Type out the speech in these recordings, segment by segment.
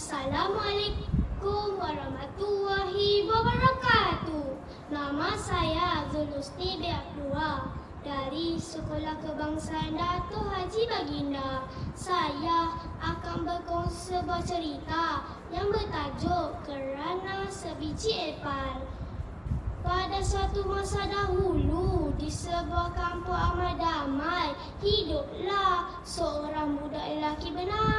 Assalamualaikum warahmatullahi wabarakatuh. Nama saya Zulusti Biaklua dari Sekolah Kebangsaan Dato' Haji Baginda. Saya akan berkongsi sebuah cerita yang bertajuk Kerana Sebiji Epal. Pada suatu masa dahulu, di sebuah kampung amat damai, hiduplah seorang budak lelaki bernama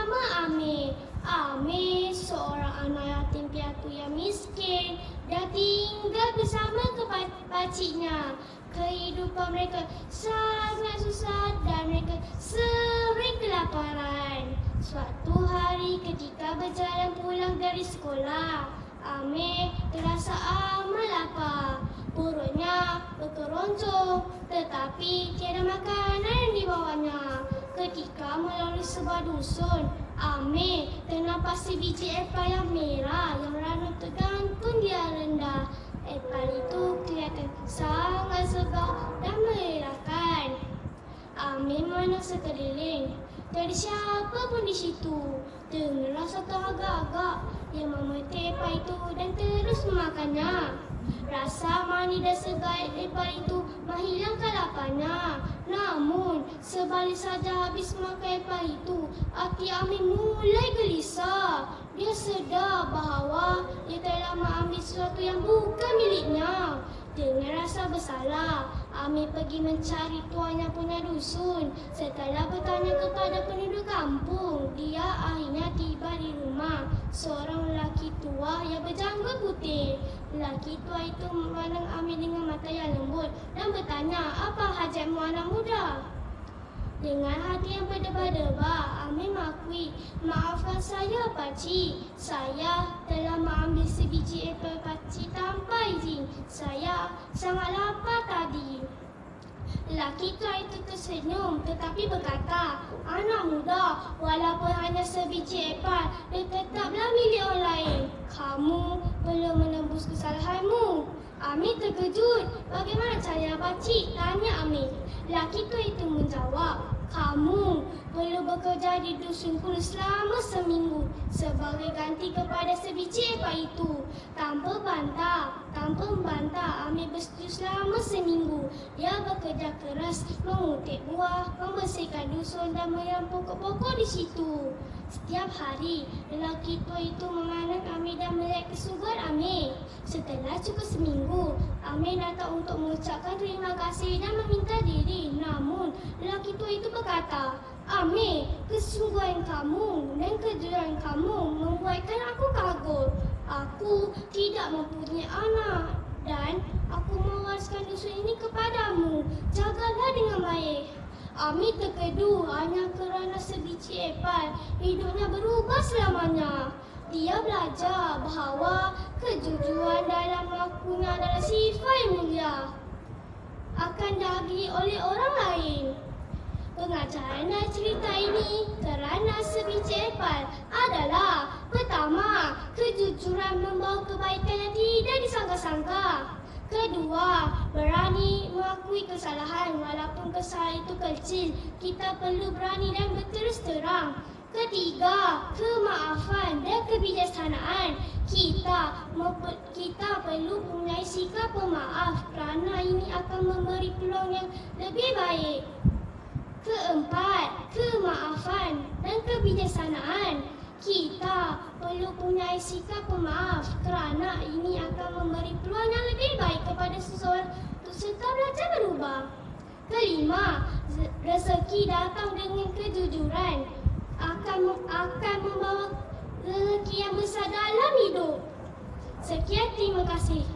yatim piatu yang miskin dan tinggal bersama kepaciknya. Kehidupan mereka sangat susah dan mereka sering kelaparan. Suatu hari ketika berjalan pulang dari sekolah, Amir terasa amat lapar. Perutnya berkeroncong tetapi tiada makanan yang dibawanya. Ketika melalui sebuah dusun, Amir ternampak sebiji epal yang merah yang rana tergantung di rendah. Epal itu kelihatan sangat segar dan melelahkan. Amir mana sekeliling. Tiada siapa pun di situ. Dengarlah satu agak-agak yang memetik epal itu dan terus memakannya. Rasa manis dan segar epal itu menghilangkan laparnya. Namun, sebalik saja habis makan epal itu, hati Amir mulai gelisah. Dia sedar bahawa dia telah mengambil sesuatu yang bukan miliknya. Dengan rasa bersalah, Amir pergi mencari tuannya punya dusun. Setelah bertanya kepada penduduk kampung, dia akhirnya tiba di rumah seorang tua yang berjanggut putih. Lelaki tua itu memandang Amir dengan mata yang lembut dan bertanya, apa hajatmu anak muda? Dengan hati yang berdebar-debar, Amir mengakui, maafkan saya pakcik. Saya telah mengambil sebiji apel pakcik tanpa izin. Saya sangat lapar tadi. Lelaki tua itu tersenyum tetapi berkata, Anak muda, walaupun hanya sebiji apel, dia tetaplah milik orang lain. Kamu belum menembus kesalahanmu. Amir terkejut. Bagaimana cara pakcik? Tanya Amir. Lelaki tua itu menjawab, kamu perlu bekerja di dusunku selama seminggu sebagai ganti kepada sebiji epal itu. Tanpa bantah, tanpa membantah, Amir bersetuju selama seminggu. Dia bekerja keras mengutik buah, membersihkan dusun dan menyiram pokok-pokok di situ. Setiap hari, lelaki tua itu memandang Amir dan melihat kesuburan Amir. Setelah cukup seminggu, Amir datang untuk mengucapkan terima kasih dan meminta diri. Namun, lelaki tua itu berkata, Amir, kesungguhan kamu dan kejujuran kamu membuatkan aku kagum. Aku tidak mempunyai anak dan aku mewariskan dusun ini kepadamu. Jagalah dengan baik. Amir terkedu hanya kerana sebiji epal. Hidupnya berubah selamanya. Dia belajar bahawa kejujuran dalam melakunya adalah sifat yang mulia. Akan dihargai oleh orang lain. Pengajaran dari cerita ini kerana sebiji epal adalah Pertama, kejujuran membawa kebaikan yang tidak disangka-sangka. Kedua, berani mengakui kesalahan walaupun kesalahan itu kecil. Kita perlu berani dan berterus terang. Ketiga, kemaafan dan kebijaksanaan. Kita kita perlu mempunyai sikap pemaaf kerana ini akan memberi peluang yang lebih baik. Keempat, kemaafan dan kebijaksanaan. Kita perlu punya sikap pemaaf kerana ini akan memberi peluang yang lebih baik kepada seseorang untuk serta belajar berubah. Kelima, rezeki datang dengan kejujuran akan akan membawa rezeki yang besar dalam hidup. Sekian terima kasih.